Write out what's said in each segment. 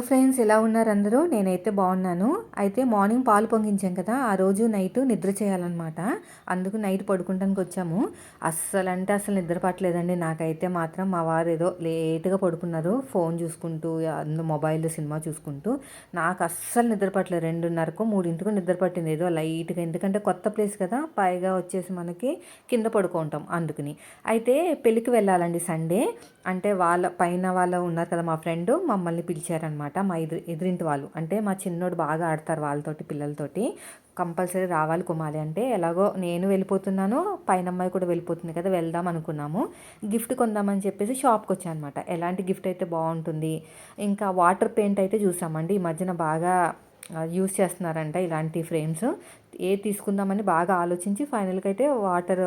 Friends ఎలా ఉన్నారు అందరూ? నేనైతే బాగున్నాను. అయితే మార్నింగ్ పాలు పొంగించాం కదా ఆ రోజు నైట్ నిద్ర చేయాలన్నమాట. అందుకు నైట్ పడుకుంటానికి వచ్చాము. అస్సలు అంటే అసలు నిద్ర పట్టలేదండి. నాకైతే మాత్రం మా వారు ఏదో లేట్గా పడుకున్నారు ఫోన్ చూసుకుంటూ అందు మొబైల్ సినిమా చూసుకుంటూ. నాకు అస్సలు నిద్ర పట్టలేదు. రెండున్నరకు మూడింటికి నిద్ర పట్టింది. ఏదో లైట్గా ఎందుకంటే కొత్త ప్లేస్ కదా పైగా వచ్చేసి మనకి కింద పడుకుంటాం అందుకని. అయితే పెళ్ళికి వెళ్ళాలండి సండే. అంటే వాళ్ళ పైన వాళ్ళు ఉన్నారు కదా మా ఫ్రెండ్ మమ్మల్ని పిలిచారనమాట మా ఎదురు ఎదురింటి వాళ్ళు. అంటే మా చిన్నోడు బాగా ఆడతారు వాళ్ళతోటి పిల్లలతోటి. కంపల్సరీ రావాలి కుమారి. అంటే ఎలాగో నేను వెళ్ళిపోతున్నాను పైన అమ్మాయి కూడా వెళ్ళిపోతుంది కదా వెళ్దాం అనుకున్నాము. గిఫ్ట్ కొందామని చెప్పేసి షాప్కి వచ్చాను అనమాట. ఎలాంటి గిఫ్ట్ అయితే బాగుంటుంది? ఇంకా వాటర్ పెయింట్ అయితే చూసామండి. ఈ మధ్యన బాగా యూస్ చేస్తున్నారంట ఇలాంటి ఫ్రేమ్స్. ఏ తీసుకుందామని బాగా ఆలోచించి ఫైనల్గా అయితే వాటర్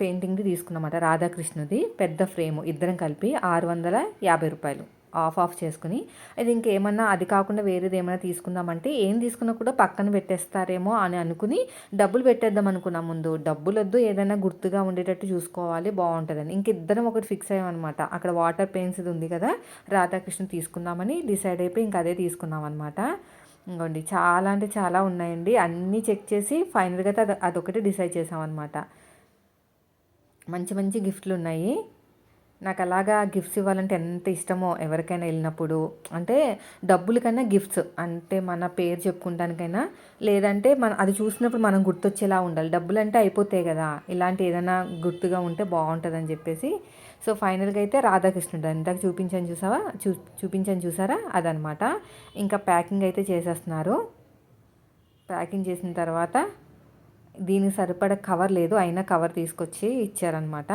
పెయింటింగ్ది తీసుకున్నామట రాధాకృష్ణది. పెద్ద ఫ్రేమ్ ఇద్దరం కలిపి ఆరు వందల యాభై రూపాయలు. ఆఫ్ ఆఫ్ చేసుకుని అది ఇంకేమన్నా అది కాకుండా వేరేది ఏమైనా తీసుకుందామంటే ఏం తీసుకున్నా కూడా పక్కన పెట్టేస్తారేమో అని అనుకుని డబ్బులు పెట్టేద్దాం అనుకున్నాం ముందు. డబ్బులు వద్దు ఏదైనా గుర్తుగా ఉండేటట్టు చూసుకోవాలి బాగుంటుందని. ఇంక ఇద్దరం ఒకటి ఫిక్స్ అయ్యామన్నమాట. అక్కడ వాటర్ పెయిన్స్ ఇది ఉంది కదా రాధాకృష్ణ తీసుకుందామని డిసైడ్ అయిపోయి ఇంక అదే తీసుకున్నాం అనమాట ఇంకోండి చాలా అంటే చాలా ఉన్నాయండి. అన్నీ చెక్ చేసి ఫైనల్గా అది అదొకటి డిసైడ్ చేసామన్నమాట. మంచి మంచి గిఫ్ట్లు ఉన్నాయి. నాకు అలాగా గిఫ్ట్స్ ఇవ్వాలంటే ఎంత ఇష్టమో ఎవరికైనా వెళ్ళినప్పుడు. అంటే డబ్బుల కన్నా గిఫ్ట్స్ అంటే మన పేరు చెప్పుకుంటానికైనా లేదంటే మన అది చూసినప్పుడు మనం గుర్తొచ్చేలా ఉండాలి. డబ్బులు అంటే అయిపోతాయి కదా ఇలాంటి ఏదైనా గుర్తుగా ఉంటే బాగుంటుందని చెప్పేసి. సో ఫైనల్గా అయితే రాధాకృష్ణుడు ఇందాక చూపించాను చూసావా? చూ చూపించాను చూసారా? అదనమాట ఇంకా ప్యాకింగ్ అయితే చేసేస్తున్నారు. ప్యాకింగ్ చేసిన తర్వాత దీనికి సరిపడ కవర్ లేదు అయినా కవర్ తీసుకొచ్చి ఇచ్చారనమాట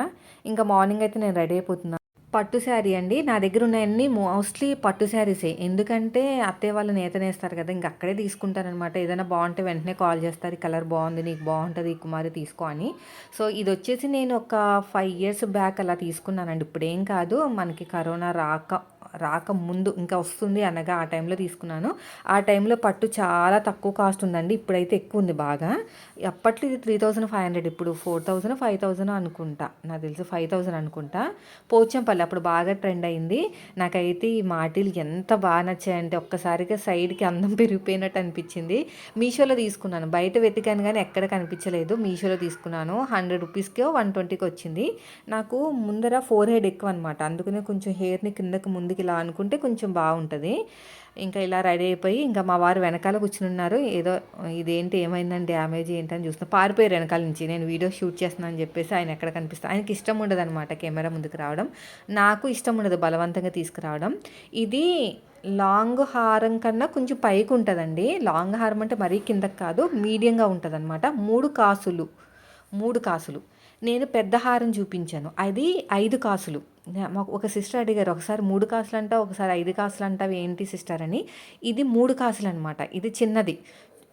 ఇంకా మార్నింగ్ అయితే నేను రెడీ అయిపోతున్నాను పట్టు శారీ అండి. నా దగ్గర ఉన్నాయన్నీ మోస్ట్లీ పట్టు శారీసే. ఎందుకంటే అత్తయ్య వాళ్ళు నేతనేస్తారు కదా ఇంక అక్కడే తీసుకుంటారనమాట ఏదైనా బాగుంటే వెంటనే కాల్ చేస్తారు కలర్ బాగుంది నీకు బాగుంటుంది కుమారి తీసుకో అని. సో ఇది వచ్చేసి నేను ఒక ఫైవ్ ఇయర్స్ బ్యాక్ అలా తీసుకున్నానండి. ఇప్పుడేం కాదు మనకి కరోనా రాక రాకముందు ఇంకా వస్తుంది అనగా ఆ టైంలో తీసుకున్నాను. ఆ టైంలో పట్టు చాలా తక్కువ కాస్ట్ ఉందండి. ఇప్పుడైతే ఎక్కువ ఉంది బాగా. అప్పట్లో ఇది త్రీ థౌజండ్ ఫైవ్ హండ్రెడ్ ఇప్పుడు ఫోర్ థౌజండ్ ఫైవ్ థౌజండ్ అనుకుంటా. నాకు తెలిసి ఫైవ్ థౌజండ్ అనుకుంటా. పోచంపల్లి అప్పుడు బాగా ట్రెండ్ అయింది. నాకైతే ఈ మాటిలు ఎంత బాగా నచ్చాయంటే ఒక్కసారిగా సైడ్కి అందం పెరిగిపోయినట్టు అనిపించింది. మీషోలో తీసుకున్నాను. బయట వెతికాను కానీ ఎక్కడ కనిపించలేదు. మీషోలో తీసుకున్నాను. హండ్రెడ్ రూపీస్కి వన్ ట్వంటీకి వచ్చింది. నాకు ముందర ఫోర్ హెడ్ ఎక్కువ అనమాట అందుకనే కొంచెం హెయిర్ని కిందకు ముందుకు ఇలా అనుకుంటే కొంచెం బాగుంటుంది. ఇంకా ఇలా రెడీ అయిపోయి ఇంకా మా వారు వెనకాల కూర్చున్నారు ఏదో ఇదేంటి ఏమైందని డ్యామేజ్ ఏంటని చూస్తున్నా. పారిపోయారు వెనకాల నుంచి. నేను వీడియో షూట్ చేస్తున్నాను అని చెప్పేసి ఆయన ఎక్కడ కనిపిస్తాను ఆయనకి ఇష్టం ఉండదు అనమాట కెమెరా ముందుకు రావడం. నాకు ఇష్టం ఉండదు బలవంతంగా తీసుకురావడం. ఇది లాంగ్ హారం కన్నా కొంచెం పైకి ఉంటుందండి. లాంగ్ హారం అంటే మరీ కిందకి కాదు మీడియంగా ఉంటుంది అనమాట మూడు కాసులు. మూడు కాసులు. నేను పెద్ద హారం చూపించాను. అది ఐదు కాసులు. మాకు ఒక సిస్టర్ అడిగారు ఒకసారి మూడు కాసులు అంటావు ఒకసారి ఐదు కాసులు అంటావు ఏంటి సిస్టర్? అని. ఇది మూడు కాసులు అనమాట ఇది చిన్నది.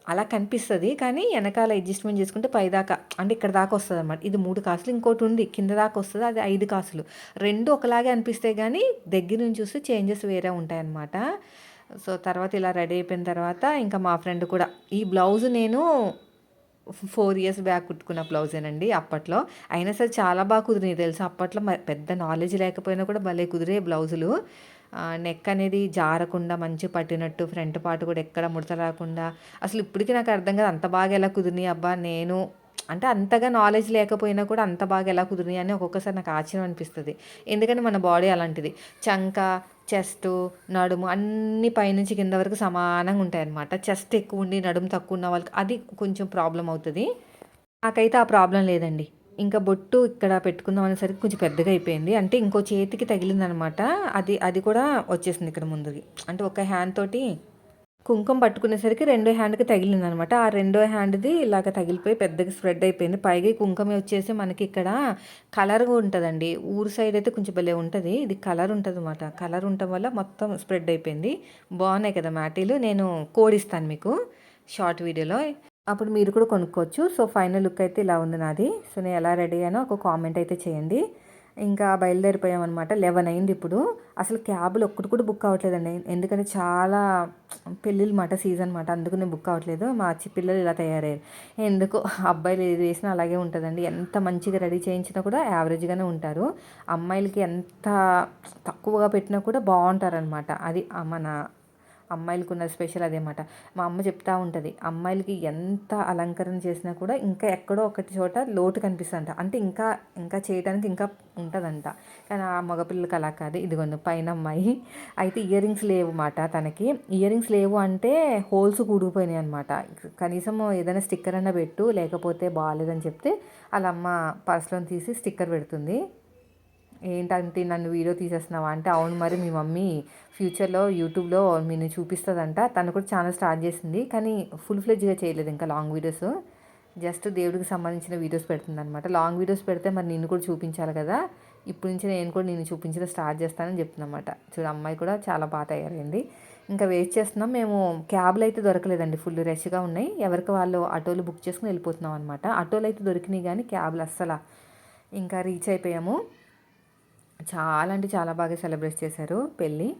అలా కనిపిస్తుంది కానీ వెనకాల అడ్జస్ట్మెంట్ చేసుకుంటే పైదాకా అంటే ఇక్కడ దాకా వస్తుంది అనమాట ఇది మూడు కాసులు ఇంకోటి ఉంది కింద దాకా వస్తుంది అది ఐదు కాసులు. రెండు ఒకలాగే అనిపిస్తాయి కానీ దగ్గర నుంచి చూస్తే చేంజెస్ వేరే ఉంటాయన్నమాట. సో తర్వాత ఇలా రెడీ అయిపోయిన తర్వాత ఇంకా మా ఫ్రెండ్ కూడా ఈ బ్లౌజ్ నేను ఫోర్ ఇయర్స్ బ్యాక్ కుట్టుకున్న బ్లౌజేనండి అప్పట్లో. అయినా సరే చాలా బాగా కుదిరినాయి తెలుసు? అప్పట్లో పెద్ద నాలెడ్జ్ లేకపోయినా కూడా భలే కుదిరే బ్లౌజులు. నెక్ అనేది జారకుండా మంచి పట్టినట్టు ఫ్రంట్ పార్ట్ కూడా ఎక్కడ ముడత రాకుండా. అసలు ఇప్పటికీ నాకు అర్థం కాదు అంత బాగా ఎలా కుదిరినాయి అబ్బా నేను అంటే అంతగా నాలెడ్జ్ లేకపోయినా కూడా అంత బాగా ఎలా కుదిరినాయి అని ఒక్కొక్కసారి నాకు ఆశ్చర్యం అనిపిస్తుంది. ఎందుకంటే మన బాడీ అలాంటిది. చంక చెస్ట్ నడుము అన్ని పైనుంచి కింద వరకు సమానంగా ఉంటాయి అన్నమాట చెస్ట్ ఎక్కువ ఉండి నడుము తక్కువ ఉన్న వాళ్ళకి అది కొంచెం ప్రాబ్లం అవుతుంది. నాకైతే ఆ ప్రాబ్లం లేదండి. ఇంకా బొట్టు ఇక్కడ పెట్టుకుందాం అనేసరికి కొంచెం పెద్దగా అయిపోయింది. అంటే ఇంకో చేతికి తగిలిందనమాట అది అది కూడా వచ్చేసింది ఇక్కడ ముందుకి. అంటే ఒక హ్యాండ్ తోటి కుంకుమ పట్టుకునేసరికి రెండో హ్యాండ్కి తగిలింది అనమాట ఆ రెండో హ్యాండ్ది ఇలాగ తగిలిపోయి పెద్దగా స్ప్రెడ్ అయిపోయింది. పైగా కుంకుమ వచ్చేసి మనకి ఇక్కడ కలర్ ఉంటుందండి. ఊరు సైడ్ అయితే కొంచెం భలే ఉంటుంది. ఇది కలర్ ఉంటుంది అనమాట కలర్ ఉండటం వల్ల మొత్తం స్ప్రెడ్ అయిపోయింది. బాగున్నాయి కదా మ్యాటీలు. నేను కోడిస్తాను మీకు షార్ట్ వీడియోలో. అప్పుడు మీరు కూడా కొనుక్కోవచ్చు. సో ఫైనల్ లుక్ అయితే ఇలా ఉంది నాది. సో నేను ఎలా రెడీ అయ్యానో ఒక కామెంట్ అయితే చేయండి. ఇంకా బయలుదేరిపోయామన్నమాట. లెవెన్ అయింది ఇప్పుడు. అసలు క్యాబులు ఒక్కటి కూడా బుక్ అవ్వట్లేదండి. ఎందుకంటే చాలా పెళ్ళిళ్ళు మాట సీజన్ అనమాట అందుకనే బుక్ అవ్వట్లేదు. మా చి పిల్లలు ఇలా తయారయ్యారు. ఎందుకు? అబ్బాయిలు ఏది వేసినా అలాగే ఉంటుందండి. ఎంత మంచిగా రెడీ చేయించినా కూడా యావరేజ్గానే ఉంటారు. అమ్మాయిలకి ఎంత తక్కువగా పెట్టినా కూడా బాగుంటారనమాట అది మన అమ్మాయిలకు ఉన్న స్పెషల్ అదేమాట మా అమ్మ చెప్తా ఉంటుంది అమ్మాయిలకి ఎంత అలంకరణ చేసినా కూడా ఇంకా ఎక్కడో ఒకటి చోట లోటు కనిపిస్తుంట అంటే ఇంకా ఇంకా చేయడానికి ఇంకా ఉంటుందంట. కానీ ఆ మగపిల్లలకి అలా కాదు. ఇదిగోండి పైన అమ్మాయి. అయితే ఇయర్ రింగ్స్ లేవు మాట తనకి. ఇయర్ రింగ్స్ లేవు అంటే హోల్స్ కూడిపోయినాయి అనమాట కనీసం ఏదైనా స్టిక్కర్ అన్న పెట్టు లేకపోతే బాగాలేదని చెప్తే వాళ్ళ అమ్మ పర్స్లో తీసి స్టిక్కర్ పెడుతుంది. ఏంటంటే నన్ను వీడియో తీసేస్తున్నావా అంటే అవును మరి మీ మమ్మీ ఫ్యూచర్లో యూట్యూబ్లో నేను చూపిస్తుందంట. తను కూడా ఛానల్ స్టార్ట్ చేసింది. కానీ ఫుల్ ఫ్లెడ్జ్గా చేయలేదు ఇంకా లాంగ్ వీడియోస్. జస్ట్ దేవుడికి సంబంధించిన వీడియోస్ పెడుతుంది అనమాట లాంగ్ వీడియోస్ పెడితే మరి నిన్ను కూడా చూపించాలి కదా. ఇప్పటి నుంచి నేను కూడా నేను చూపించడం స్టార్ట్ చేస్తానని చెప్తుందన్నమాట. చూడు అమ్మాయి కూడా చాలా బాగా తయారైంది. ఇంకా వెయిట్ చేస్తున్నాం. మేము క్యాబ్లు అయితే దొరకలేదండి. ఫుల్ రష్గా ఉన్నాయి. ఎవరికి వాళ్ళు ఆటోలు బుక్ చేసుకుని వెళ్ళిపోతున్నాం అనమాట ఆటోలు అయితే దొరికినాయి కానీ క్యాబ్లు అస్సలు ఇంకా రీచ్ అయిపోయాము. చాలా అంటే చాలా బాగా సెలబ్రేట్ చేశారు పెళ్ళి.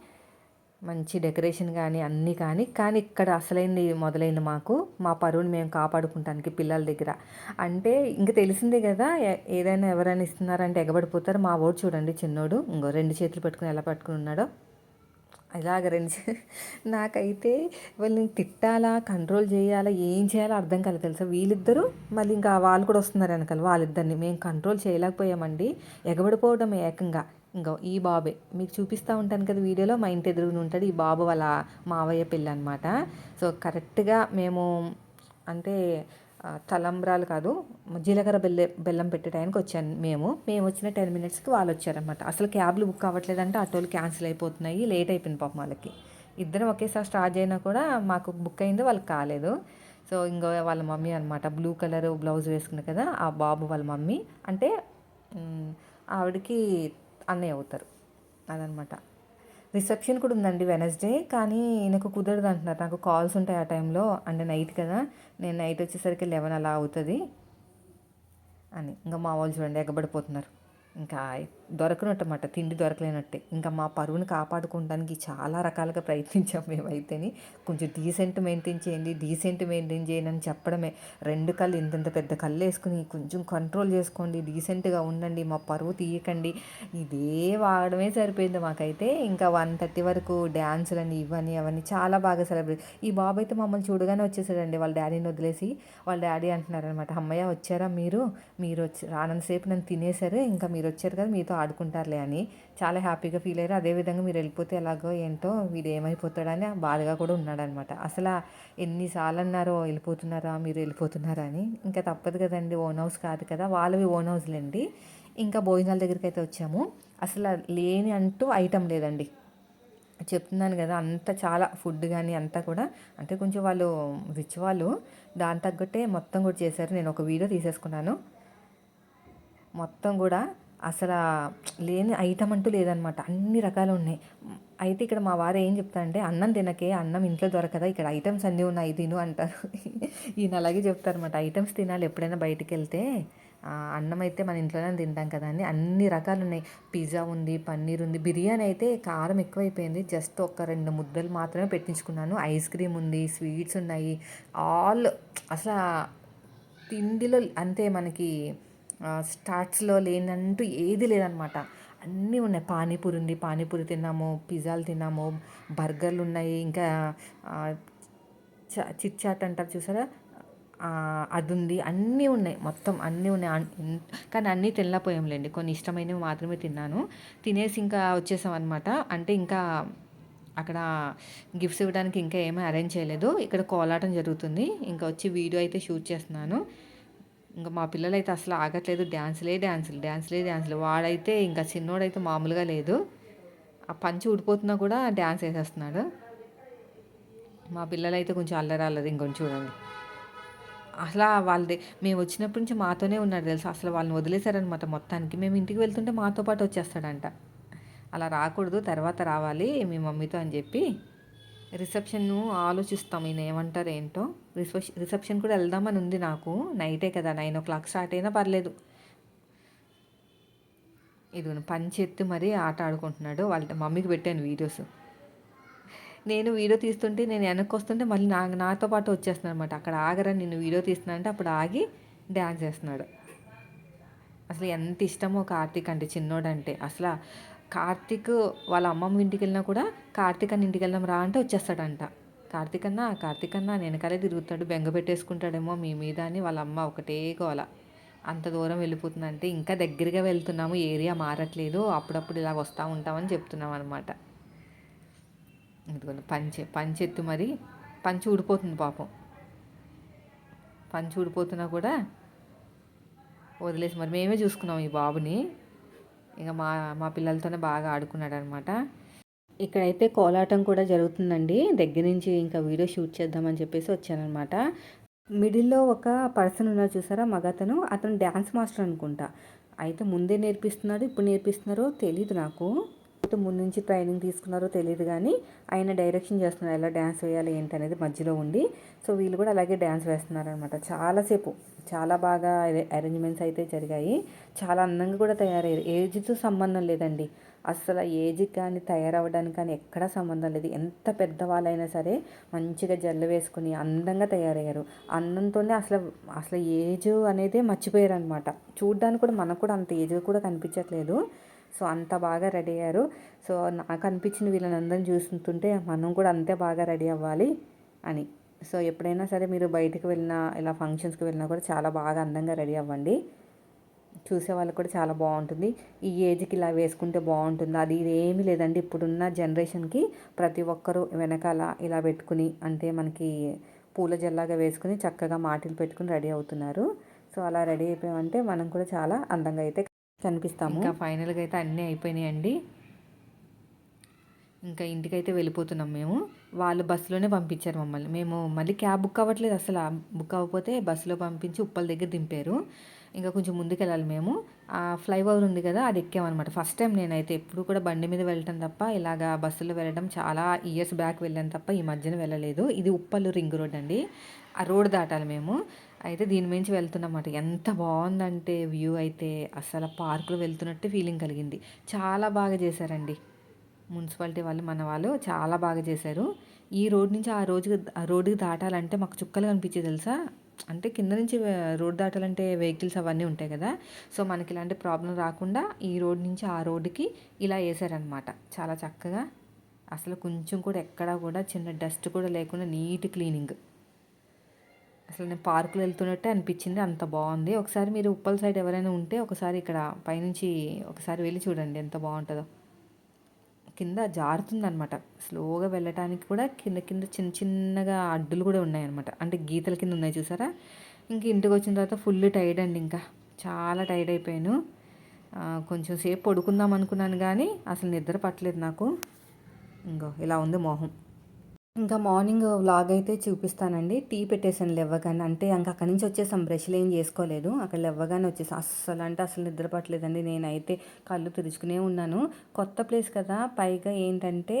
మంచి డెకరేషన్ కానీ అన్నీ కానీ. కానీ ఇక్కడ అసలైంది మొదలైంది మాకు. మా పరువుని మేము కాపాడుకుంటానికి పిల్లల దగ్గర. అంటే ఇంక తెలిసిందే కదా ఏదైనా ఎవరైనా ఇస్తున్నారంటే ఎగబడిపోతారు. మా ఓడు చూడండి చిన్నోడు. ఇంకో రెండు చేతులు పెట్టుకుని ఎలా పట్టుకుని ఉన్నాడో. ఇలాగ రెండు? నాకైతే వాళ్ళని తిట్టాలా కంట్రోల్ చేయాలా ఏం చేయాలో అర్థం కాలేదు తెలుసా? వీళ్ళిద్దరూ మళ్ళీ ఇంకా వాళ్ళు కూడా వస్తున్నారు వెనకాల వాళ్ళిద్దరిని. మేము కంట్రోల్ చేయలేకపోయామండి. ఎగబడిపోవడం ఏకంగా. ఇంకో ఈ బాబే. మీకు చూపిస్తూ ఉంటాను కదా వీడియోలో మా ఇంటి ఎదురుగుని ఉంటాడు ఈ బాబు వాళ్ళ మావయ్య పిల్ల అనమాట సో కరెక్ట్గా మేము అంటే తలంబ్రాలు కాదు జీలకర్ర బెల్ల బెల్లం పెట్టే టైంకి వచ్చాను మేము. మేము వచ్చిన టెన్ మినిట్స్కి వాళ్ళు వచ్చారనమాట అసలు క్యాబ్లు బుక్ అవ్వట్లేదంటే ఆటోలు క్యాన్సిల్ అయిపోతున్నాయి లేట్ అయిపోయింది పాపం వాళ్ళకి. ఇద్దరం ఒకేసారి స్టార్ట్ అయినా కూడా మాకు బుక్ అయింది వాళ్ళకి కాలేదు. సో ఇంకో వాళ్ళ మమ్మీ అనమాట బ్లూ కలర్ బ్లౌజ్ వేసుకున్న కదా ఆ బాబు వాళ్ళ మమ్మీ. అంటే ఆవిడకి అన్నయ్య అవుతారు. అదనమాట రిసెప్షన్ కూడా ఉందండి వెనస్డే కానీ నాకు కుదరదు అంటున్నారు. నాకు కాల్స్ ఉంటాయి ఆ టైంలో అంటే నైట్ కదా. నేను నైట్ వచ్చేసరికి లెవెన్ అలా అవుతుంది అని. ఇంకా మా వాళ్ళు చూడండి ఎగబడిపోతున్నారు. ఇంకా దొరకనట్టమాట తిండి దొరకలేనట్టే. ఇంకా మా పరువుని కాపాడుకోవడానికి చాలా రకాలుగా ప్రయత్నించాం మేమైతేని. కొంచెం డీసెంట్ మెయింటైన్ చేయండి డీసెంట్ మెయింటైన్ చేయండి అని చెప్పడమే. రెండు కళ్ళు ఇంతంత పెద్ద కళ్ళు వేసుకుని కొంచెం కంట్రోల్ చేసుకోండి డీసెంట్గా ఉండండి మా పరువు తీయకండి. ఇదే వాడమే సరిపోయింది మాకైతే. ఇంకా వన్ థర్టీ వరకు డ్యాన్సులని ఇవన్నీ అవన్నీ చాలా బాగా సెలబ్రేట్ ఈ బాబు అయితే మమ్మల్ని చూడగానే వచ్చేసాడండి. వాళ్ళ డాడీని వదిలేసి వాళ్ళ డాడీ అంటున్నారనమాట అమ్మయ్య వచ్చారా మీరు? మీరు వచ్చి రానంతసేపు నన్ను తినేశారు. ఇంకా మీరు వచ్చారు కదా మీతో ఆడుకుంటారులే అని చాలా హ్యాపీగా ఫీల్ అయ్యారు. అదేవిధంగా మీరు వెళ్ళిపోతే ఎలాగో ఏంటో వీడు ఏమైపోతాడని బాధగా కూడా ఉన్నాడనమాట. అసలు ఎన్నిసార్లు అన్నారో వెళ్ళిపోతున్నారా మీరు వెళ్ళిపోతున్నారా అని. ఇంకా తప్పదు కదండి ఓన్ హౌస్ కాదు కదా వాళ్ళవి ఓన్ హౌస్లేండి. ఇంకా భోజనాల దగ్గరికి అయితే వచ్చాము. అసలు లేని అంటూ ఐటమ్ లేదండి. చెప్తున్నాను కదా అంత చాలా ఫుడ్ కానీ అంతా కూడా అంటే కొంచెం వాళ్ళు రిచ్ వాళ్ళు దాని తగ్గట్టే మొత్తం కూడా చేశారు. నేను ఒక వీడియో తీసేసుకున్నాను. మొత్తం కూడా అసలు లేని ఐటమ్ అంటూ లేదనమాట. అన్ని రకాలు ఉన్నాయి. అయితే ఇక్కడ మా వారు ఏం చెప్తారంటే అన్నం తినకే అన్నం ఇంట్లో దొరకదా? ఇక్కడ ఐటమ్స్ అన్నీ ఉన్నాయి తిను అంటారు. ఈయన అలాగే చెప్తారనమాట. ఐటమ్స్ తినాలి ఎప్పుడైనా బయటికి వెళ్తే అన్నం అయితే మన ఇంట్లోనే తింటాం కదా అని అన్ని రకాలు ఉన్నాయి. పిజ్జా ఉంది పన్నీర్ ఉంది. బిర్యానీ అయితే కారం ఎక్కువైపోయింది. జస్ట్ ఒక రెండు ముద్దలు మాత్రమే పెట్టించుకున్నాను. ఐస్ క్రీమ్ ఉంది స్వీట్స్ ఉన్నాయి. ఆల్ అసలు తిండిలో అంతే మనకి స్టార్ట్స్లో లేనంటూ ఏది లేదనమాట. అన్నీ ఉన్నాయి. పానీపూరి ఉంది. పానీపూరి తిన్నాము పిజ్జాలు తిన్నాము బర్గర్లు ఉన్నాయి. ఇంకా చిట్ చాట్ అంటారు చూసారా? అది ఉంది. అన్నీ ఉన్నాయి. మొత్తం అన్నీ ఉన్నాయి. కానీ అన్నీ తినలేకపోయాంలేండి. కొన్ని ఇష్టమైనవి మాత్రమే తిన్నాను. తినేసి ఇంకా వచ్చేసాం అనమాట అంటే ఇంకా అక్కడ గిఫ్ట్స్ ఇవ్వడానికి ఇంకా ఏమీ అరేంజ్ చేయలేదు. ఇక్కడ కోలాటం జరుగుతుంది. ఇంకా వచ్చి వీడియో అయితే షూట్ చేస్తున్నాను. ఇంకా మా పిల్లలైతే అసలు ఆగట్లేదు. డ్యాన్స్లే డ్యాన్సులు డ్యాన్స్లే డ్యాన్సులు. వాడైతే ఇంకా చిన్నోడైతే మామూలుగా లేదు. ఆ పంచి ఊడిపోతున్నా కూడా డ్యాన్స్ వేసేస్తున్నాడు. మా పిల్లలైతే కొంచెం అల్లరి అల్లరి ఇంకొంచెం చూడండి. అసలు వాళ్ళది మేము వచ్చినప్పటి నుంచి మాతోనే ఉన్నాడు తెలుసు? అసలు వాళ్ళని వదిలేశారనమాట మొత్తానికి. మేము ఇంటికి వెళ్తుంటే మాతో పాటు వచ్చేస్తాడంట. అలా రాకూడదు తర్వాత రావాలి మీ మమ్మీతో అని చెప్పి రిసెప్షన్ ఆలోచిస్తాం ఈయన ఏమంటారు ఏంటో. రిసెప్షన్ కూడా వెళ్దామని ఉంది నాకు. నైటే కదా నైన్ ఓ క్లాక్ స్టార్ట్ అయినా పర్లేదు. ఇది పంచెత్తి మరీ ఆట ఆడుకుంటున్నాడు. వాళ్ళ మమ్మీకి పెట్టాను వీడియోస్. నేను వీడియో తీస్తుంటే నేను వెనక్కి వస్తుంటే మళ్ళీ నా నాతో పాటు వచ్చేస్తున్నాను అనమాట అక్కడ ఆగరా నేను వీడియో తీస్తున్నా అంటే అప్పుడు ఆగి డ్యాన్స్ చేస్తున్నాడు అసలు ఎంత ఇష్టమో కార్తీక్ అంటే చిన్నోడంటే. అసలు కార్తీక్ వాళ్ళ అమ్మమ్మ ఇంటికి వెళ్ళినా కూడా కార్తీక్ అన్న ఇంటికి వెళ్దాం రా అంటే వచ్చేస్తాడంట. కార్తీక్ అన్న కార్తీక్ అన్న వెనకాలే తిరుగుతాడు బెంగ పెట్టేసుకుంటాడేమో మీ మీద అని వాళ్ళ అమ్మ ఒకటే గోల. అంత దూరం వెళ్ళిపోతుందంటే ఇంకా దగ్గరగా వెళ్తున్నాము ఏరియా మారట్లేదు అప్పుడప్పుడు ఇలా వస్తూ ఉంటామని చెప్తున్నాం అనమాట ఎందుకంటే పంచె పంచెత్తు మరి పంచి ఊడిపోతుంది పాపం. పంచి ఊడిపోతున్నా కూడా వదిలేసి మరి మేమే చూసుకున్నాం ఈ బాబుని. ఇక మా మా పిల్లలతోనే బాగా ఆడుకున్నాడు అనమాట ఇక్కడైతే కోలాటం కూడా జరుగుతుందండి. దగ్గర నుంచి ఇంకా వీడియో షూట్ చేద్దామని చెప్పేసి వచ్చానమాట మిడిల్లో ఒక పర్సన్ ఉన్నారు చూసారా? మగతను. అతను డ్యాన్స్ మాస్టర్ అనుకుంటా. అయితే ముందే నేర్పిస్తున్నాడు ఇప్పుడు నేర్పిస్తున్నారో తెలీదు నాకు. ముందు నుంచి ట్రైనింగ్ తీసుకున్నారో తెలియదు కానీ ఆయన డైరెక్షన్ చేస్తున్నారు. ఎలా డ్యాన్స్ వేయాలి ఏంటి అనేది మధ్యలో ఉండి. సో వీళ్ళు కూడా అలాగే డ్యాన్స్ వేస్తున్నారు అనమాట చాలాసేపు చాలా బాగా అరేంజ్మెంట్స్ అయితే జరిగాయి. చాలా అందంగా కూడా తయారయ్యారు. ఏజ్తో సంబంధం లేదండి. అసలు ఏజ్కి కానీ తయారవ్వడానికి కానీ ఎక్కడా సంబంధం లేదు. ఎంత పెద్దవాళ్ళైనా సరే మంచిగా జల్లు వేసుకుని అందంగా తయారయ్యారు. అందంతోనే అసలు అసలు ఏజ్ అనేది మర్చిపోయారు అనమాట చూడడానికి కూడా మనకు కూడా అంత ఏజ్ కూడా కనిపించట్లేదు. సో అంత బాగా రెడీ అయ్యారు. సో నాకు అనిపించిన వీళ్ళని అందరం చూస్తుంటే మనం కూడా అంతే బాగా రెడీ అవ్వాలి అని. సో ఎప్పుడైనా సరే మీరు బయటకు వెళ్ళినా ఇలా ఫంక్షన్స్కి వెళ్ళినా కూడా చాలా బాగా అందంగా రెడీ అవ్వండి. చూసే వాళ్ళకి కూడా చాలా బాగుంటుంది. ఈ ఏజ్కి ఇలా వేసుకుంటే బాగుంటుంది? అది ఇది ఏమీ లేదండి. ఇప్పుడున్న జనరేషన్కి ప్రతి ఒక్కరూ వెనకాల ఇలా పెట్టుకుని అంటే మనకి పూల జల్లాగా వేసుకుని చక్కగా మాటలు పెట్టుకుని రెడీ అవుతున్నారు. సో అలా రెడీ అయిపోయామంటే మనం కూడా చాలా అందంగా అయితే కనిపిస్తాము. ఇంకా ఫైనల్గా అయితే అన్నీ అయిపోయినాయండి. ఇంకా ఇంటికైతే వెళ్ళిపోతున్నాం మేము. వాళ్ళు బస్సులోనే పంపించారు మమ్మల్ని. మేము మళ్ళీ క్యాబ్ బుక్ అవ్వట్లేదు అసలు. బుక్ అవ్వకపోతే బస్సులో పంపించి ఉప్పల దగ్గర దింపారు. ఇంకా కొంచెం ముందుకు వెళ్ళాలి మేము. ఆ ఫ్లైఓవర్ ఉంది కదా అది ఎక్కామన్నమాట. ఫస్ట్ టైం నేనైతే ఎప్పుడు కూడా బండి మీద వెళ్ళటం తప్ప ఇలాగా బస్సులో వెళ్ళడం చాలా ఇయర్స్ బ్యాక్ వెళ్ళాను తప్ప ఈ మధ్యన వెళ్ళలేదు. ఇది ఉప్పల్లు రింగ్ రోడ్ అండి. ఆ రోడ్ దాటాలి మేము. అయితే దీని మించి వెళ్తున్నమాట ఎంత బాగుందంటే వ్యూ అయితే. అసలు పార్కులో వెళ్తున్నట్టు ఫీలింగ్ కలిగింది. చాలా బాగా చేశారండి. మున్సిపాలిటీ వాళ్ళు మన వాళ్ళు చాలా బాగా చేశారు. ఈ రోడ్ నుంచి ఆ రోజుకి ఆ రోడ్డుకి దాటాలంటే మాకు చుక్కలు కనిపించే తెలుసా? అంటే కింద నుంచి రోడ్ దాటాలంటే వెహికల్స్ అవన్నీ ఉంటాయి కదా. సో మనకి ఇలాంటి ప్రాబ్లం రాకుండా ఈ రోడ్ నుంచి ఆ రోడ్డుకి ఇలా వేసారనమాట చాలా చక్కగా. అసలు కొంచెం కూడా ఎక్కడా కూడా చిన్న డస్ట్ కూడా లేకుండా నీట్ క్లీనింగ్. అసలు నేను పార్కులో వెళ్తున్నట్టే అనిపించింది. అంత బాగుంది. ఒకసారి మీరు ఉప్పల్ సైడ్ ఎవరైనా ఉంటే ఒకసారి ఇక్కడ పైనుంచి ఒకసారి వెళ్ళి చూడండి ఎంత బాగుంటుందో. కింద జారుతుందనమాట స్లోగా వెళ్ళటానికి కూడా కింద కింద చిన్న చిన్నగా అడ్డులు కూడా ఉన్నాయన్నమాట. అంటే గీతల కింద ఉన్నాయి చూసారా? ఇంక ఇంటికి వచ్చిన తర్వాత ఫుల్ టైర్డ్ అండి ఇంకా. చాలా టైర్డ్ అయిపోయాను. కొంచెం సేపు పడుకుందాం అనుకున్నాను కానీ అసలు నిద్ర పట్టలేదు నాకు. ఇంకో ఇలా ఉంది మొహం. ఇంకా మార్నింగ్ వ్లాగ్ అయితే చూపిస్తానండి. టీ పెట్టేసాను లెవ్వగానే అంటే ఇంకా అక్కడి నుంచి వచ్చేసాం. బ్రష్లు ఏం చేసుకోలేదు. అక్కడ లెవ్వగానే వచ్చేసి. అస్సలు అంటే అసలు నిద్రపట్టలేదండి నేనైతే కళ్ళు తెరుచుకునే ఉన్నాను. కొత్త ప్లేస్ కదా. పైగా ఏంటంటే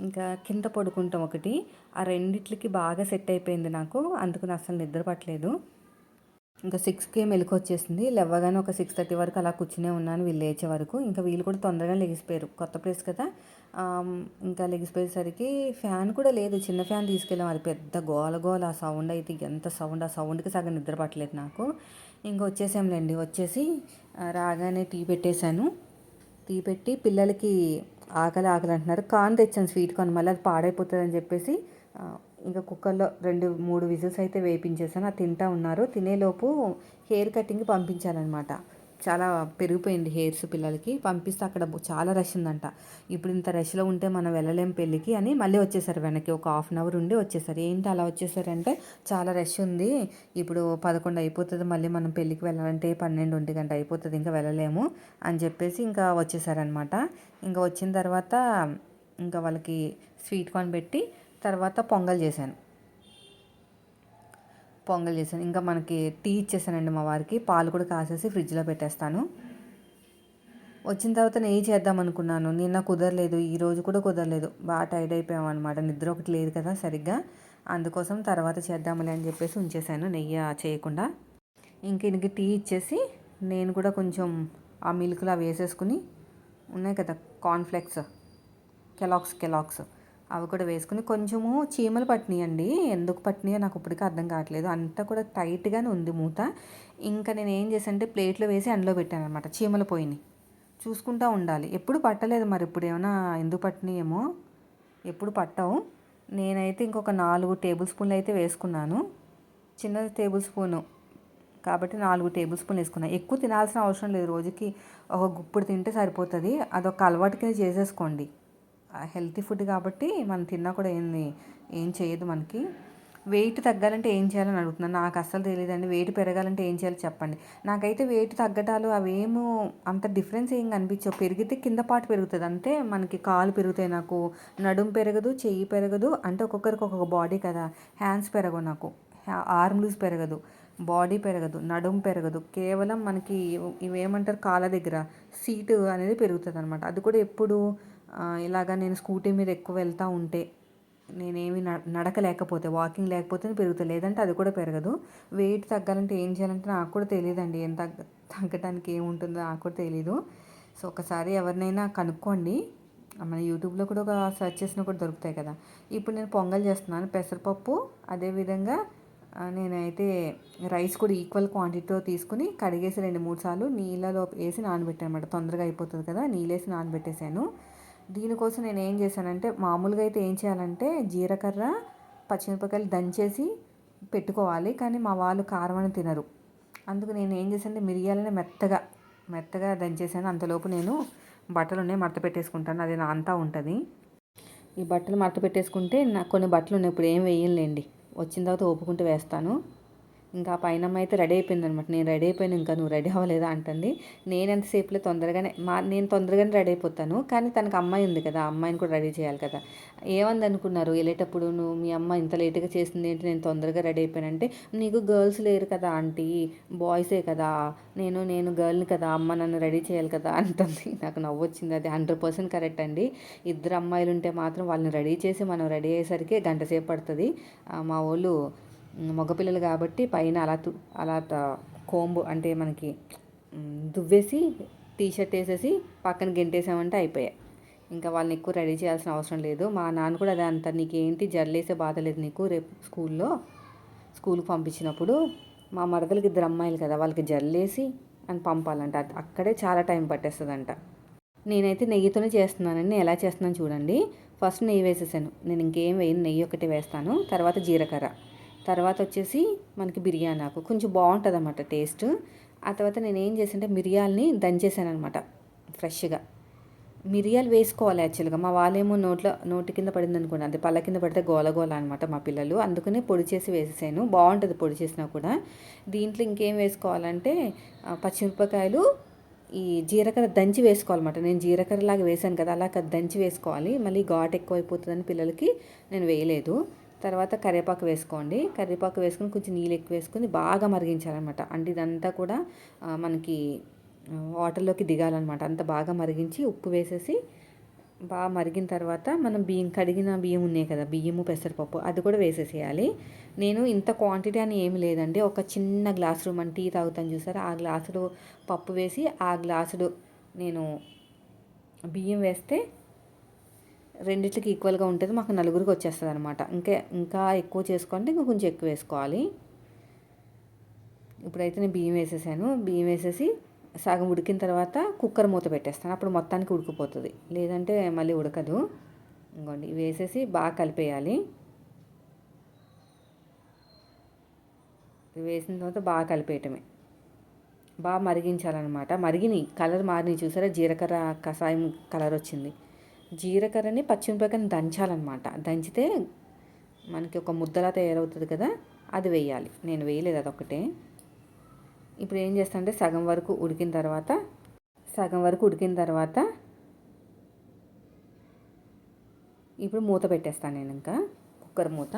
ఇంకా కింద పడుకుంటాం ఒకటి. ఆ రెండిట్లకి బాగా సెట్ అయిపోయింది నాకు. అందుకని అసలు నిద్రపట్టలేదు ఇంకా సిక్స్కే మెలకు వచ్చేసింది లేవగానే ఒక సిక్స్ థర్టీ వరకు అలా కూర్చునే ఉన్నాను వీళ్ళు లేచే వరకు. ఇంకా వీళ్ళు కూడా తొందరగా లెగిసిపోయారు. కొత్త ప్లేస్ కదా. ఇంకా లెగిసిపోయేసరికి ఫ్యాన్ కూడా లేదు. చిన్న ఫ్యాన్ తీసుకెళ్ళాం. అది పెద్ద గోల గోల ఆ సౌండ్ అయితే. ఎంత సౌండ్? ఆ సౌండ్కి సగం నిద్ర పట్టలేదు నాకు. ఇంకా వచ్చేసాంలేండి. వచ్చేసి రాగానే టీ పెట్టేశాను. టీ పెట్టి పిల్లలకి ఆకలి ఆకలి అంటున్నారు. కాన్ తెచ్చాను స్వీట్ కార్న్ మళ్ళీ అది పాడైపోతుందని చెప్పేసి ఇంకా కుక్కర్లో రెండు మూడు విజిల్స్ అయితే వేయించేసాను అది తింటా ఉన్నారు. తినేలోపు హెయిర్ కటింగ్ పంపించాలన్నమాట. చాలా పెరిగిపోయింది హెయిర్స్ పిల్లలకి. పంపిస్తే అక్కడ చాలా రష్ ఉందంట. ఇప్పుడు ఇంత రష్లో ఉంటే మనం వెళ్ళలేం పెళ్ళికి అని మళ్ళీ వచ్చేసారు వెనక్కి. ఒక హాఫ్ అన్ అవర్ ఉండి వచ్చేసారు. ఏంటి అలా వచ్చేసారంటే చాలా రష్ ఉంది. ఇప్పుడు పదకొండు అయిపోతుంది. మళ్ళీ మనం పెళ్ళికి వెళ్ళాలంటే పన్నెండు ఒంటి గంట అయిపోతుంది. ఇంకా వెళ్ళలేము అని చెప్పేసి ఇంకా వచ్చేసారనమాట ఇంకా వచ్చిన తర్వాత ఇంకా వాళ్ళకి స్వీట్ కార్న్ పెట్టి తర్వాత పొంగల్ చేశాను. పొంగల్ చేశాను. ఇంకా మనకి టీ ఇచ్చేసానండి మా వారికి. పాలు కూడా కాసేసి ఫ్రిడ్జ్లో పెట్టేస్తాను. వచ్చిన తర్వాత నెయ్యి చేద్దాం అనుకున్నాను. నిన్న కుదరలేదు. ఈ రోజు కూడా కుదరలేదు. బాగా టైర్డ్ అయిపోయాం అనమాట నిద్ర ఒకటి లేదు కదా సరిగ్గా. అందుకోసం తర్వాత చేద్దామని అని చెప్పేసి ఉంచేసాను. నెయ్యి చేయకుండా. ఇంక ఇంక టీ ఇచ్చేసి నేను కూడా కొంచెం ఆ మిల్క్లో అవి వేసేసుకుని ఉన్నాయి కదా కార్న్ఫ్లెక్స్ కెలాక్స్ కెలాక్స్ అవి కూడా వేసుకుని కొంచెము చీమలు పట్టినాయండి. ఎందుకు పట్టినాయో నాకు ఇప్పటికీ అర్థం కావట్లేదు. అంతా కూడా టైట్గానే ఉంది మూత. ఇంకా నేను ఏం చేశానంటే ప్లేట్లో వేసి అందులో పెట్టాను అనమాట చీమలు పోయినాయి చూసుకుంటూ ఉండాలి. ఎప్పుడు పట్టలేదు మరి ఇప్పుడు ఏమైనా ఎందుకు పట్టినాయేమో? ఎప్పుడు పట్టవు. నేనైతే ఇంకొక నాలుగు టేబుల్ స్పూన్లు అయితే వేసుకున్నాను. చిన్న టేబుల్ స్పూను. కాబట్టి నాలుగు టేబుల్ స్పూన్లు వేసుకున్నాను ఎక్కువ తినాల్సిన అవసరం లేదు. రోజుకి ఒక గుప్పుడు తింటే సరిపోతుంది. అదొక అలవాటు కింద చేసేసుకోండి. హెల్తీ ఫుడ్ కాబట్టి మనం తిన్నా కూడా ఏంది ఏం చేయదు మనకి. వెయిట్ తగ్గాలంటే ఏం చేయాలని అడుగుతున్నాను. నాకు అస్సలు తెలియదండి. వెయిట్ పెరగాలంటే ఏం చేయాలో చెప్పండి. నాకైతే వెయిట్ తగ్గటాలు అవేమో అంత డిఫరెన్స్ ఏం కనిపించవు. పెరిగితే కింద పాటు పెరుగుతుంది. అంటే మనకి కాలు పెరుగుతాయి నాకు. నడుము పెరగదు చెయ్యి పెరగదు. అంటే ఒక్కొక్కరికి ఒక్కొక్క బాడీ కదా. హ్యాండ్స్ పెరగవు నాకు. ఆర్మ్ లూజ్ పెరగదు. బాడీ పెరగదు. నడుము పెరగదు. కేవలం మనకి ఇవేమంటారు? కాళ్ళ దగ్గర సీటు అనేది పెరుగుతుంది అనమాట అది కూడా ఎప్పుడు ఇలాగా నేను స్కూటీ మీద ఎక్కువ వెళ్తూ ఉంటే నేనేమి నడక లేకపోతే వాకింగ్ లేకపోతే పెరుగుతుంది లేదంటే అది కూడా పెరగదు. వెయిట్ తగ్గాలంటే ఏం చేయాలంటే నాకు కూడా తెలియదండి ఏం తగ్గ తగ్గడానికి ఏముంటుందో నాకు కూడా తెలీదు. సో ఒకసారి ఎవరినైనా కనుక్కోండి. మన యూట్యూబ్లో కూడా ఒక సెర్చ్ చేసినా కూడా దొరుకుతాయి కదా. ఇప్పుడు నేను పొంగల్ చేస్తున్నాను పెసరపప్పు అదేవిధంగా నేనైతే రైస్ కూడా ఈక్వల్ క్వాంటిటీతో తీసుకుని కడిగేసి రెండు మూడు సార్లు నీళ్ళలో వేసి నానబెట్టాను అనమాట తొందరగా అయిపోతుంది కదా నీళ్ళేసి నానబెట్టేశాను దీనికోసం నేను ఏం చేశానంటే మామూలుగా అయితే ఏం చేయాలంటే జీలకర్ర పచ్చిమిరపకాయలు దంచేసి పెట్టుకోవాలి. కానీ మా వాళ్ళు కారం అని తినరు. అందుకు నేను ఏం చేశానంటే మిరియాలని మెత్తగా మెత్తగా దంచేసాను అంతలోపు నేను బట్టలు ఉన్నాయి మడత పెట్టేసుకుంటాను. అది నా అంతా ఉంటుంది. ఈ బట్టలు మడత పెట్టేసుకుంటే నాకు కొన్ని బట్టలు ఉన్నాయి ఇప్పుడు ఏం వేయలేండి వచ్చిన తర్వాత ఒప్పుకుంటూ వేస్తాను. ఇంకా పైన అయితే రెడీ అయిపోయింది అనమాట నేను రెడీ అయిపోయాను ఇంకా నువ్వు రెడీ అవ్వలేదా? అంటుంది. నేను ఎంతసేపులో తొందరగానే మా నేను తొందరగానే రెడీ అయిపోతాను కానీ తనకు అమ్మాయి ఉంది కదా అమ్మాయిని కూడా రెడీ చేయాలి కదా. ఏమంది అనుకున్నారు వెళ్ళేటప్పుడు నువ్వు మీ అమ్మ ఇంత లేట్గా చేసింది ఏంటి? నేను తొందరగా రెడీ అయిపోయానంటే నీకు గర్ల్స్ లేరు కదా ఆంటీ బాయ్సే కదా నేను నేను గర్ల్ని కదా అమ్మ నన్ను రెడీ చేయాలి కదా అంటుంది. నాకు నవ్వు వచ్చింది అది హండ్రెడ్ పర్సెంట్ కరెక్ట్ అండి. ఇద్దరు అమ్మాయిలు ఉంటే మాత్రం వాళ్ళని రెడీ చేసి మనం రెడీ అయ్యేసరికి గంట సేపు పడుతుంది. మా వాళ్ళు మగపిల్లలు కాబట్టి పైన అలా తు అలా కోంబు అంటే మనకి దువ్వేసి టీ షర్ట్ వేసేసి పక్కన గెంటేసామంటే అయిపోయాయి. ఇంకా వాళ్ళని ఎక్కువ రెడీ చేయాల్సిన అవసరం లేదు. మా నాన్న కూడా అదే అంటారు. నీకేంటి జల్లేసే బాధ లేదు నీకు రేపు స్కూల్లో? స్కూల్కి పంపించినప్పుడు మా మరదలకి ఇద్దరు అమ్మాయిలు కదా వాళ్ళకి జల్లేసి అని పంపాలంట. అక్కడే చాలా టైం పట్టేస్తుందంట. నేనైతే నెయ్యితోనే చేస్తున్నానండి. ఎలా చేస్తున్నాను చూడండి. ఫస్ట్ నెయ్యి వేసేసాను. నేను ఇంకేం వేయను. నెయ్యి ఒకటి వేస్తాను. తర్వాత జీలకర్ర. తర్వాత వచ్చేసి మనకి బిర్యానీ ఆకు. కొంచెం బాగుంటుంది అనమాట టేస్ట్. ఆ తర్వాత నేను ఏం చేసింటే మిరియాలని దంచేసాను అనమాట ఫ్రెష్గా. మిరియాలు వేసుకోవాలి యాక్చువల్గా. మా వాళ్ళేమో నోట్లో నోటి కింద పడింది అనుకోండి అది పళ్ళ కింద పడితే గోల గోల అనమాట మా పిల్లలు. అందుకనే పొడి చేసి వేసేసాను. బాగుంటుంది పొడి చేసినా కూడా. దీంట్లో ఇంకేం వేసుకోవాలంటే పచ్చిమిరపకాయలు ఈ జీలకర్ర దంచి వేసుకోవాలన్నమాట. నేను జీలకర్రలాగా వేసాను కదా అలా దంచి వేసుకోవాలి. మళ్ళీ ఘాట్ ఎక్కువ అయిపోతుందని పిల్లలకి నేను వేయలేదు. తర్వాత కరివేపాకు వేసుకోండి. కరివేపాకు వేసుకొని కొంచెం నీళ్ళు ఎక్కువ వేసుకొని బాగా మరిగించాలన్నమాట. అంటే ఇదంతా కూడా మనకి వాటర్లోకి దిగాలన్నమాట. అంత బాగా మరిగించి ఉప్పు వేసేసి బాగా మరిగిన తర్వాత మనం బియ్యం కడిగిన బియ్యం ఉన్నాయి కదా బియ్యము పెసరపప్పు అది కూడా వేసేసేయాలి. నేను ఇంత క్వాంటిటీ అని ఏమి లేదండి. ఒక చిన్న గ్లాసుడు మన టీ తాగుతాను చూసారా ఆ గ్లాసుడు పప్పు వేసి ఆ గ్లాసుడు నేను బియ్యం వేస్తే రెండిట్లకి ఈక్వల్గా ఉంటుంది. మాకు నలుగురికి వచ్చేస్తుంది అనమాట ఇంకా ఇంకా ఎక్కువ చేసుకోవాలంటే ఇంకా కొంచెం ఎక్కువ వేసుకోవాలి. ఇప్పుడైతే నేను బియ్యం వేసేసాను. బియ్యం వేసేసి సగం ఉడికిన తర్వాత కుక్కర్ మూత పెట్టేస్తాను. అప్పుడు మొత్తానికి ఉడికిపోతుంది. లేదంటే మళ్ళీ ఉడకదు. ఇంకోండి వేసేసి బాగా కలిపేయాలి. వేసిన తర్వాత బాగా కలిపేయటమే. బాగా మరిగించాలన్నమాట. మరిగిని కలర్ మారిని చూసారా? జీలకర్ర కషాయం కలర్ వచ్చింది. జీలకర్రని పచ్చిమిరపకాయని దంచాలన్నమాట. దంచితే మనకి ఒక ముద్దలా తయారవుతుంది కదా అది వేయాలి. నేను వేయలేదు అదొకటే ఇప్పుడు ఏం చేస్తానంటే సగం వరకు ఉడికిన తర్వాత సగం వరకు ఉడికిన తర్వాత ఇప్పుడు మూత పెట్టేస్తాను నేను ఇంకా కుక్కర్ మూత.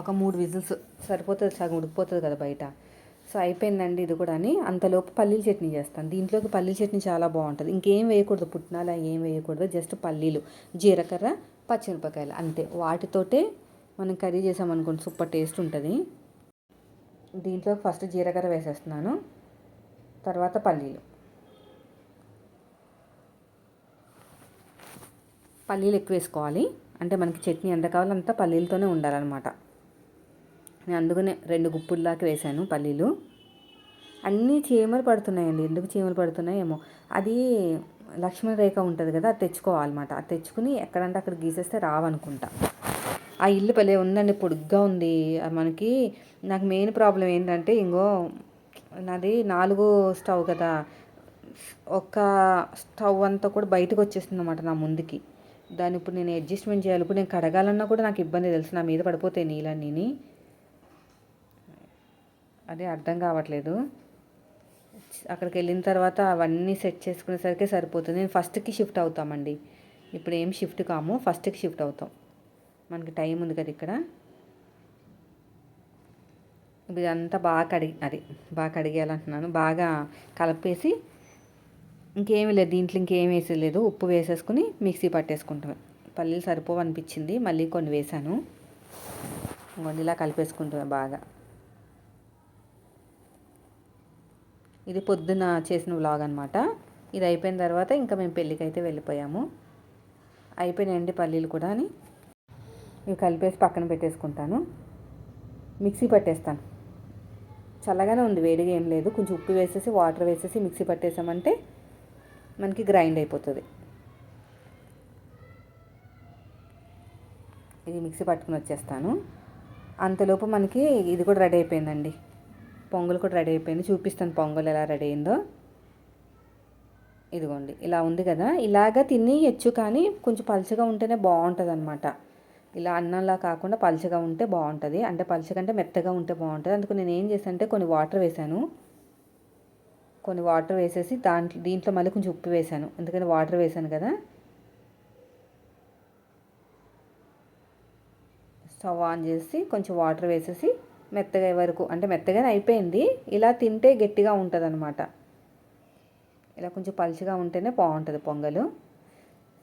ఒక మూడు విజిల్స్ సరిపోతుంది సగం ఉడికిపోతుంది కదా బయట. సో అయిపోయిందండి ఇది కూడా అని అంతలోపు పల్లీల చట్నీ చేస్తాను. దీంట్లోకి పల్లీల చట్నీ చాలా బాగుంటుంది. ఇంకేం వేయకూడదు పుట్నాలు ఏం వేయకూడదు. జస్ట్ పల్లీలు జీలకర్ర పచ్చిమిరపకాయలు అంతే. వాటితోటే మనం కర్రీ చేసామనుకోండి సూపర్ టేస్ట్ ఉంటుంది. దీంట్లో ఫస్ట్ జీలకర్ర వేసేస్తున్నాను. తర్వాత పల్లీలు. పల్లీలు ఎక్కువ వేసుకోవాలి. అంటే మనకి చట్నీ ఎంత కావాలో అంత పల్లీలతోనే ఉండాలన్నమాట. నేను అందుకనే రెండు గుప్పుల్లాకి వేశాను వేసాను పల్లీలు. అన్నీ చీమలు పడుతున్నాయండి. ఎందుకు చీమలు పడుతున్నాయేమో. అది లక్ష్మణ రేఖ ఉంటుంది కదా అది తెచ్చుకోవాలన్నమాట. అది తెచ్చుకుని ఎక్కడంటే అక్కడ గీసేస్తే రావనుకుంటా. ఆ ఇల్లు భలే ఉందండి పొడుగ్గా ఉంది. మనకి నాకు మెయిన్ ప్రాబ్లం ఏంటంటే ఇంకో నాది నాలుగు స్టవ్ కదా. ఒక స్టవ్ అంతా కూడా బయటకు వచ్చేస్తుంది అనమాట నా ముందుకి. దాన్ని ఇప్పుడు నేను అడ్జస్ట్మెంట్ చేయాలి. ఇప్పుడు నేను కడగాలన్నా కూడా నాకు ఇబ్బంది తెలుసు. నా మీద పడిపోతాయి నీళ్ళన్నీ. అదే అర్థం కావట్లేదు. అక్కడికి వెళ్ళిన తర్వాత అవన్నీ సెట్ చేసుకునేసరికి సరిపోతుంది. నేను ఫస్ట్కి షిఫ్ట్ అవుతామండి. ఇప్పుడు ఏం షిఫ్ట్ కాము ఫస్ట్కి షిఫ్ట్ అవుతాం. మనకి టైం ఉంది కదా ఇక్కడ. ఇదంతా బాగా కడిగి అది బాగా కడిగేయాలంటున్నాను. బాగా కలిపేసి ఇంకేమీ లేదు. దీంట్లో ఇంకేం వేసలేదు ఉప్పు వేసేసుకుని మిక్సీ పట్టేసుకుంటాం. పల్లీలు సరిపోవనిపించింది. మళ్ళీ కొన్ని వేసాను ఇలా కలిపేసుకుంటాం బాగా. ఇది పొద్దున చేసిన వ్లాగ్ అనమాట ఇది అయిపోయిన తర్వాత ఇంకా మేము పెళ్ళికి అయితే వెళ్ళిపోయాము. అయిపోయినాయండి పల్లీలు కూడా అని. ఇవి కలిపేసి పక్కన పెట్టేసుకుంటాను. మిక్సీ పట్టేస్తాను. చల్లగానే ఉంది వేడిగా ఏం లేదు. కొంచెం ఉప్పు వేసేసి వాటర్ వేసేసి మిక్సీ పట్టేసామంటే మనకి గ్రైండ్ అయిపోతుంది. ఇది మిక్సీ పట్టుకుని వచ్చేస్తాను. అంతలోపు మనకి ఇది కూడా రెడీ అయిపోయిందండి. పొంగల్ కూడా రెడీ అయిపోయింది. చూపిస్తాను పొంగల్ ఎలా రెడీ అయిందో. ఇదిగోండి ఇలా ఉంది కదా. ఇలాగ తినేయచ్చు కానీ కొంచెం పలుచగా ఉంటేనే బాగుంటుంది అనమాట ఇలా అన్నంలా కాకుండా పలుచగా ఉంటే బాగుంటుంది. అంటే పలుచగా మెత్తగా ఉంటే బాగుంటుంది. అందుకు నేను ఏం చేశాను అంటే కొన్ని వాటర్ వేసాను కొన్ని వాటర్ వేసేసి దాంట్లో దీంట్లో మళ్ళీ కొంచెం ఉప్పు వేసాను ఎందుకంటే వాటర్ వేసాను కదా. స్టవ్ ఆన్ చేసి కొంచెం వాటర్ వేసేసి మెత్తగా వరకు అంటే మెత్తగానే అయిపోయింది. ఇలా తింటే గట్టిగా ఉంటుంది అనమాట ఇలా కొంచెం పలుచగా ఉంటేనే బాగుంటుంది పొంగలు.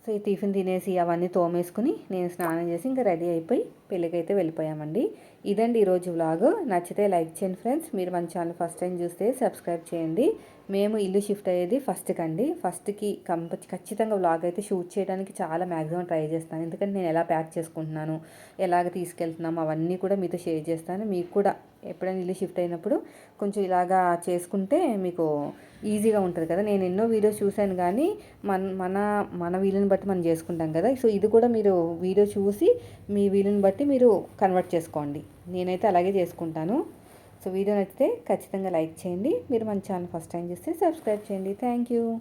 సో ఈ టిఫిన్ తినేసి అవన్నీ తోమేసుకుని నేను స్నానం చేసి ఇంకా రెడీ అయిపోయి పెళ్ళికైతే వెళ్ళిపోయామండి. ఇదండి ఈరోజు వ్లాగ్ నచ్చితే లైక్ చేయండి ఫ్రెండ్స్. మీరు మన ఛానల్ ఫస్ట్ టైం చూస్తే సబ్స్క్రైబ్ చేయండి. మేము ఇల్లు షిఫ్ట్ అయ్యేది ఫస్ట్కి అండి ఫస్ట్కి కంప ఖచ్చితంగా వ్లాగ్ అయితే షూట్ చేయడానికి చాలా మ్యాక్సిమం ట్రై చేస్తాను. ఎందుకంటే నేను ఎలా ప్యాక్ చేసుకుంటున్నాను ఎలాగ తీసుకెళ్తున్నాము అవన్నీ కూడా మీతో షేర్ చేస్తాను. మీకు కూడా ఎప్పుడైనా ఇల్లు షిఫ్ట్ అయినప్పుడు కొంచెం ఇలాగా చేసుకుంటే మీకు ఈజీగా ఉంటుంది కదా. నేను ఎన్నో వీడియోస్ చూశాను కానీ మన మన మన వీలుని బట్టి మనం చేసుకుంటాం కదా. సో ఇది కూడా మీరు వీడియో చూసి మీ వీలుని బట్టి మీరు కన్వర్ట్ చేసుకోండి. నేనైతే అలాగే చేసుకుంటాను. సో వీడియో నచ్చితే ఖచ్చితంగా లైక్ చేయండి. మీరు మన ఛానల్ ఫస్ట్ టైం చూస్తే సబ్స్క్రైబ్ చేయండి. Thank you.